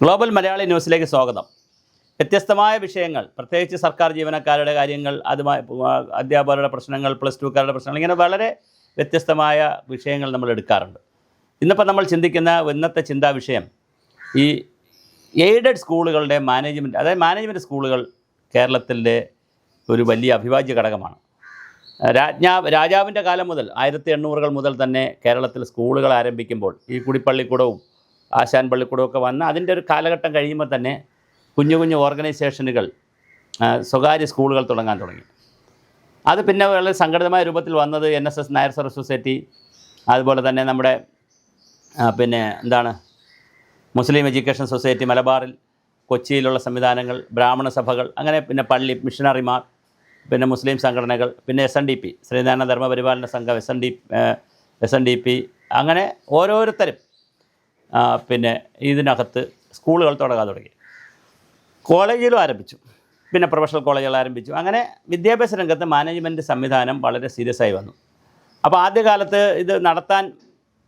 Global Malayali ന്യൂസിലേക്ക് സ്വാഗതം. വ്യത്യസ്തമായ വിഷയങ്ങൾ പ്രത്യേകിച്ച് സർക്കാർ ജീവനക്കാരുടെ കാര്യങ്ങൾ അതുമായി അധ്യാപകരുടെ പ്രശ്നങ്ങൾ പ്ലസ് ടുക്കാരുടെ പ്രശ്നങ്ങൾ ഇങ്ങനെ വളരെ വ്യത്യസ്തമായ വിഷയങ്ങൾ നമ്മൾ എടുക്കാറുണ്ട്. ഇന്നിപ്പോൾ നമ്മൾ ചിന്തിക്കുന്ന ഇന്നത്തെ ചിന്താ വിഷയം ഈ എയ്ഡഡ് സ്കൂളുകളുടെ മാനേജ്മെന്റ് അതായത് മാനേജ്മെന്റ് സ്കൂളുകൾ കേരളത്തിന്റെ ഒരു വലിയ അഭിവാജ്യ ഘടകമാണ്. രാജ്ഞാ രാജാവിന്റെ കാലം മുതൽ ആയിരത്തി എണ്ണൂറുകൾ മുതൽ തന്നെ കേരളത്തിൽ സ്കൂളുകൾ ആരംഭിക്കുമ്പോൾ ഈ കുടിപ്പള്ളിക്കൂടവും ആശാൻ പള്ളിക്കൂടമൊക്കെ വന്ന് അതിന്റെ ഒരു കാലഘട്ടം കഴിയുമ്പോൾ തന്നെ കുഞ്ഞു കുഞ്ഞു ഓർഗനൈസേഷനുകൾ സ്വകാര്യ സ്കൂളുകൾ തുടങ്ങാൻ തുടങ്ങി. അത് പിന്നെ വളരെ സംഘടിതമായ രൂപത്തിൽ വന്നത് N S S Nair service society അതുപോലെ തന്നെ നമ്മുടെ പിന്നെ എന്താണ് മുസ്ലിം എഡ്യൂക്കേഷൻ സൊസൈറ്റി മലബാറിൽ കൊച്ചിയിലുള്ള സംവിധാനങ്ങൾ ബ്രാഹ്മണ സഭകൾ അങ്ങനെ പിന്നെ പള്ളി മിഷണറിമാർ പിന്നെ മുസ്ലിം സംഘടനകൾ പിന്നെ S N D P Sree Narayana Dharmaparipalana സംഘം S N D S N D P അങ്ങനെ ഓരോരുത്തരും പിന്നെ ഇതിനകത്ത് സ്കൂളുകൾ തുടങ്ങാൻ തുടങ്ങി. കോളേജിലും ആരംഭിച്ചു. പിന്നെ പ്രൊഫഷണൽ കോളേജുകൾ ആരംഭിച്ചു. അങ്ങനെ വിദ്യാഭ്യാസ രംഗത്ത് മാനേജ്മെന്റ് സംവിധാനം വളരെ സീരിയസ് ആയി വന്നു. അപ്പോൾ ആദ്യകാലത്ത് ഇത് നടത്താൻ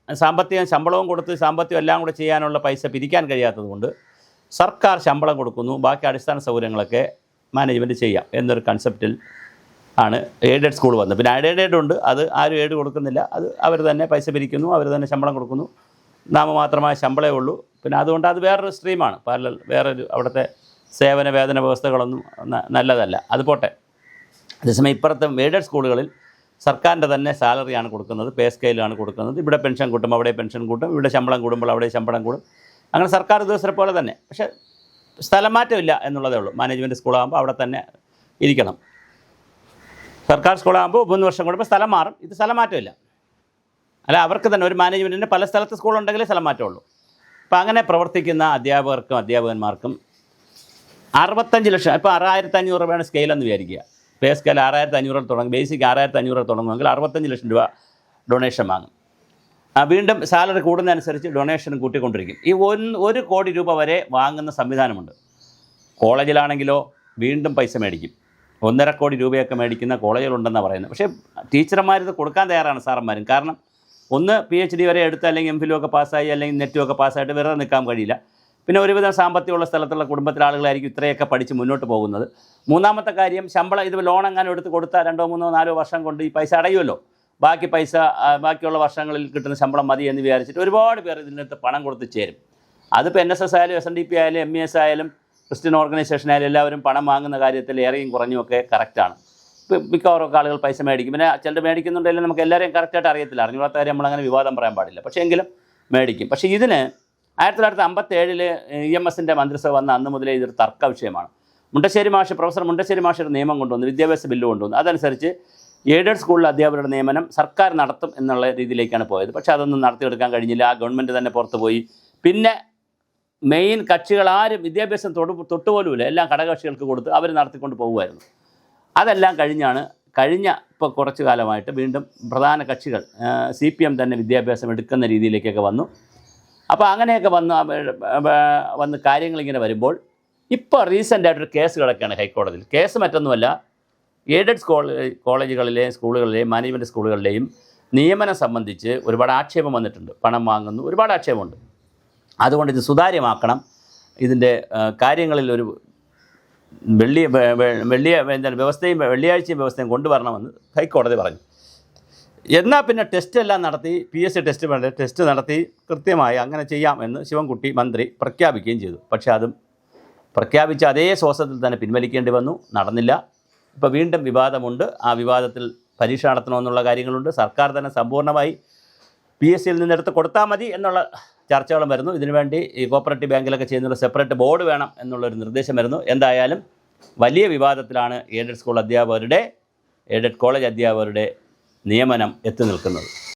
സാമ്പത്തികം ശമ്പളവും കൊടുത്ത് സാമ്പത്തികം എല്ലാം കൂടെ ചെയ്യാനുള്ള പൈസ പിരിക്കാൻ കഴിയാത്തതുകൊണ്ട് സർക്കാർ ശമ്പളം കൊടുക്കുന്നു. ബാക്കി അടിസ്ഥാന സൗകര്യങ്ങളൊക്കെ മാനേജ്മെന്റ് ചെയ്യാം എന്നൊരു കൺസെപ്റ്റിൽ ആണ് എയ്ഡഡ് സ്കൂൾ വന്നത്. പിന്നെ എയ്ഡഡ് ഉണ്ട്. അത് ആരും എയ്ഡ് കൊടുക്കുന്നില്ല. അത് അവർ തന്നെ പൈസ പിരിക്കുന്നു അവർ തന്നെ ശമ്പളം കൊടുക്കുന്നു. നാമമാത്രമായ ശമ്പളമേ ഉള്ളൂ. പിന്നെ അതുകൊണ്ട് അത് വേറൊരു സ്ട്രീമാണ് പാരലൽ വേറൊരു അവിടുത്തെ സേവന വേതന വ്യവസ്ഥകളൊന്നും നല്ലതല്ല. അത് പോട്ടെ. അതേസമയം ഇപ്പുറത്തെ എയ്ഡഡ് സ്കൂളുകളിൽ സർക്കാരിന്റെ തന്നെ സാലറിയാണ് കൊടുക്കുന്നത്. പേ സ്കെയിലാണ് കൊടുക്കുന്നത്. ഇവിടെ പെൻഷൻ കൂട്ടും അവിടെ പെൻഷൻ കൂട്ടും ഇവിടെ ശമ്പളം കൂടുമ്പോൾ അവിടെ ശമ്പളം കൂടും. അങ്ങനെ സർക്കാർ ഉദ്യോഗസ്ഥരെ പോലെ തന്നെ. പക്ഷേ സ്ഥലം മാറ്റമില്ല എന്നുള്ളതേ ഉള്ളൂ. മാനേജ്മെന്റ് സ്കൂളാകുമ്പോൾ അവിടെ തന്നെ ഇരിക്കണം. സർക്കാർ സ്കൂളാകുമ്പോൾ മൂന്ന് വർഷം കൂടുമ്പോൾ സ്ഥലം മാറും. ഇത് സ്ഥലം മാറ്റമില്ല. അല്ല അവർക്ക് തന്നെ ഒരു മാനേജ്മെന്റിന് പല സ്ഥലത്ത് സ്കൂളുണ്ടെങ്കിലേ സ്ഥലം മാറ്റമുള്ളൂ അപ്പോൾ അങ്ങനെ പ്രവർത്തിക്കുന്ന അധ്യാപകർക്കും അധ്യാപകന്മാർക്കും അറുപത്തഞ്ച് ലക്ഷം ഇപ്പോൾ ആറായിരത്തി അഞ്ഞൂറ് രൂപയാണ് സ്കെയിലെന്ന് വിചാരിക്കുക. പേ സ്കെയിൽ ആറായിരത്തി അഞ്ഞൂറ് തുടങ്ങും ബേസിക് ആറായിരത്തി അഞ്ഞൂറ് തുടങ്ങുമെങ്കിൽ അറുപത്തഞ്ച് ലക്ഷം രൂപ ഡൊണേഷൻ വാങ്ങും. വീണ്ടും സാലറി കൂടുന്നതനുസരിച്ച് ഡൊണേഷനും കൂട്ടിക്കൊണ്ടിരിക്കും. ഈ ഒന്ന് ഒരു കോടി രൂപ വരെ വാങ്ങുന്ന സംവിധാനമുണ്ട്. കോളേജിലാണെങ്കിലോ വീണ്ടും പൈസ മേടിക്കും. ഒന്നര കോടി രൂപയൊക്കെ മേടിക്കുന്ന കോളേജുകളുണ്ടെന്നാണ് പറയുന്നത്. പക്ഷേ ടീച്ചർമാരിത് കൊടുക്കാൻ തയ്യാറാണ് സാറന്മാരും. കാരണം ഒന്ന് പി എച്ച് ഡി വരെ എടുത്ത് അല്ലെങ്കിൽ എം ഫിലും ഒക്കെ പാസ്സായി അല്ലെങ്കിൽ നെറ്റും ഒക്കെ പാസ്സായിട്ട് വെറുതെ നിൽക്കാൻ കഴിയില്ല. പിന്നെ ഒരുവിധം സാമ്പത്തികമുള്ള സ്ഥലത്തുള്ള കുടുംബത്തിലെ ആളുകളായിരിക്കും ഇത്രയൊക്കെ പഠിച്ച് മുന്നോട്ട് പോകുന്നത്. മൂന്നാമത്തെ കാര്യം ശമ്പളം ഇത് ലോൺ എങ്ങാനും എടുത്ത് കൊടുത്താൽ രണ്ടോ മൂന്നോ നാലോ വർഷം കൊണ്ട് ഈ പൈസ അടയുമല്ലോ. ബാക്കി പൈസ ബാക്കിയുള്ള വർഷങ്ങളിൽ കിട്ടുന്ന ശമ്പളം മതി എന്ന് വിചാരിച്ചിട്ട് ഒരുപാട് പേർ ഇതിനകത്ത് പണം കൊടുത്ത് ചേരും. അതിപ്പോൾ എൻ എസ് എസ് ആയാലും എസ് എൻ ഡി പി ആയാലും എം ഇ എസ് ആയാലും ക്രിസ്ത്യൻ ഓർഗനൈസേഷൻ ആയാലും എല്ലാവരും പണം വാങ്ങുന്ന കാര്യത്തിൽ ഏറെയും കുറഞ്ഞുമൊക്കെ കറക്റ്റാണ് മിക്കവാറും ആളുകൾ പൈസ മേടിക്കും. പിന്നെ ചിലർ മേടിക്കുന്നുണ്ടെങ്കിലും നമുക്ക് എല്ലാവരെയും കറക്റ്റായിട്ട് അറിയത്തില്ല. അറിഞ്ഞൂടാത്ത കാര്യം നമ്മളങ്ങനെ വിവാദം പറയാൻ പാടില്ല. പക്ഷേ എങ്കിലും മേടിക്കും. പക്ഷേ ഇതിന് ആയിരത്തി തൊള്ളായിരത്തി അമ്പത്തേഴിൽ ഇ എം എസിന്റെ മന്ത്രിസഭ വന്ന അന്ന് മുതലേ ഇതൊരു തർക്ക വിഷയമാണ്. മുണ്ടശ്ശേരി മാഷ് പ്രൊഫസർ മുണ്ടശ്ശേരി മാഷ് ഒരു നിയമം കൊണ്ടുവന്നു. വിദ്യാഭ്യാസ ബില്ല് കൊണ്ടുവന്നു. അതനുസരിച്ച് എയ്ഡഡ് സ്കൂളിലെ അധ്യാപകരുടെ നിയമനം സർക്കാർ നടത്തും എന്നുള്ള രീതിയിലേക്കാണ് പോയത്. പക്ഷേ അതൊന്നും നടത്തിയെടുക്കാൻ കഴിഞ്ഞില്ല. ആ ഗവൺമെന്റ് തന്നെ പുറത്തു പോയി. പിന്നെ മെയിൻ കക്ഷികൾ ആരും വിദ്യാഭ്യാസം തൊട്ട് തൊട്ടുപോലുമില്ല. എല്ലാം ഘടകകക്ഷികൾക്ക് കൊടുത്ത് അവർ നടത്തിക്കൊണ്ട് പോകുമായിരുന്നു അതെല്ലാം കഴിഞ്ഞാണ് കഴിഞ്ഞ ഇപ്പോൾ കുറച്ചു കാലമായിട്ട് വീണ്ടും പ്രധാന കക്ഷികൾ സി പി എം തന്നെ വിദ്യാഭ്യാസം എടുക്കുന്ന രീതിയിലേക്കൊക്കെ വന്നു. അപ്പോൾ അങ്ങനെയൊക്കെ വന്ന് വന്ന് കാര്യങ്ങളിങ്ങനെ വരുമ്പോൾ ഇപ്പോൾ റീസെന്റായിട്ടൊരു കേസ് കിടക്കുകയാണ് ഹൈക്കോടതിയിൽ. കേസ് മറ്റൊന്നുമല്ല എയ്ഡഡ് കോളേജ് കോളേജുകളിലെയും സ്കൂളുകളിലെയും മാനേജ്മെന്റ് സ്കൂളുകളിലെയും നിയമനം സംബന്ധിച്ച് ഒരുപാട് ആക്ഷേപം വന്നിട്ടുണ്ട്. പണം വാങ്ങുന്നു ഒരുപാട് ആക്ഷേപമുണ്ട്. അതുകൊണ്ട് ഇത് സുതാര്യമാക്കണം. ഇതിന്റെ കാര്യങ്ങളിൽ ഒരു വെള്ളി വെള്ളിയ എന്താണ് വ്യവസ്ഥയും വെള്ളിയാഴ്ചയും വ്യവസ്ഥയും കൊണ്ടുവരണമെന്ന് ഹൈക്കോടതി പറഞ്ഞു. എന്നാൽ പിന്നെ ടെസ്റ്റ് എല്ലാം നടത്തി പി എസ് സി ടെസ്റ്റ് വേണ്ട ടെസ്റ്റ് നടത്തി കൃത്യമായി അങ്ങനെ ചെയ്യാം എന്ന് ശിവൻകുട്ടി മന്ത്രി പ്രഖ്യാപിക്കുകയും ചെയ്തു. പക്ഷേ അതും പ്രഖ്യാപിച്ച അതേ ശ്വാസത്തിൽ തന്നെ പിൻവലിക്കേണ്ടി വന്നു നടന്നില്ല. ഇപ്പോൾ വീണ്ടും വിവാദമുണ്ട്. ആ വിവാദത്തിൽ പരീക്ഷ നടത്തണമെന്നുള്ള കാര്യങ്ങളുണ്ട്. സർക്കാർ തന്നെ സമ്പൂർണമായി പി എസ് സിയിൽ നിന്നെടുത്ത് കൊടുത്താൽ മതി എന്നുള്ള ചർച്ചകളും വരുന്നു. ഇതിനുവേണ്ടി ഈ കോപ്പറേറ്റീവ് ബാങ്കിലൊക്കെ ചെയ്യുന്ന സെപ്പറേറ്റ് ബോർഡ് വേണം എന്നുള്ളൊരു നിർദ്ദേശം വരുന്നു. എന്തായാലും വലിയ വിവാദത്തിലാണ് എയ്ഡഡ് സ്കൂൾ അധ്യാപകരുടെ എയ്ഡഡ് കോളേജ് അധ്യാപകരുടെ നിയമനം എത്തി നിൽക്കുന്നത്.